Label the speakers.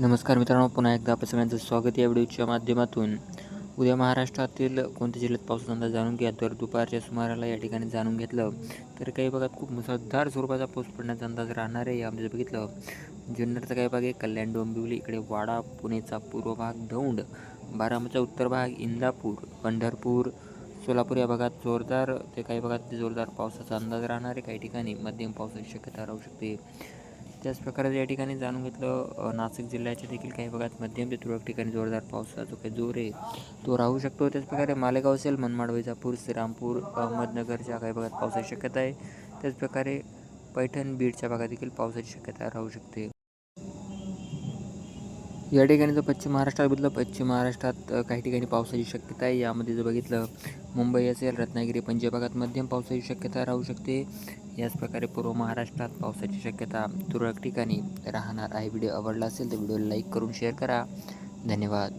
Speaker 1: नमस्कार मित्रांनो पुन्हा एकदा आपल्या सगळ्यांचं स्वागत या व्हिडिओच्या माध्यमातून. उद्या महाराष्ट्रातील कोणत्या जिल्ह्यात पावसाचा अंदाज जाणून घ्या. तर दुपारच्या सुमाराला या ठिकाणी जाणून घेतलं तर काही भागात खूप मुसळधार स्वरूपाचा पाऊस पडण्याचा अंदाज राहणार आहे यामध्ये जर बघितलं. जुन्नरचा काही भाग आहे कल्याण डोंबिवली इकडे वाडा पुणेचा पूर्व भाग दौंड बारामतीचा उत्तर भाग इंदापूर पंढरपूर सोलापूर या भागात जोरदार ते काही भागात जोरदार पावसाचा अंदाज राहणार आहे. काही ठिकाणी मध्यम पावसाची शक्यता राहू शकते. त्याचप्रकारे या ठिकाणी जाणून घेतलं नाशिक जिल्ह्याच्या देखील काही भागात मध्यम ते तुरळक ठिकाणी जोरदार पावसाचा जो काही जोर आहे तो राहू शकतो. त्याचप्रकारे मालेगाव असेल मनमाड वैजापूर श्रीरामपूर अहमदनगरच्या काही भागात पावसाची शक्यता आहे त्याचप्रकारे पैठण बीडच्या भागात देखील पावसाची शक्यता राहू शकते. या ठिकाणी जर पश्चिम महाराष्ट्रात बघितलं पश्चिम महाराष्ट्रात काही ठिकाणी पावसाची शक्यता आहे. यामध्ये जर बघितलं मुंबई असेल रत्नागिरी पंजाब भागात मध्यम पावसाची शक्यता राहू शकते. याच प्रकारे पूर्व महाराष्ट्रात पावसाची शक्यता तुरळक ठिकाणी राहणार आहे. व्हिडिओ आवडला असेल तर व्हिडिओला लाईक करून शेअर करा. धन्यवाद.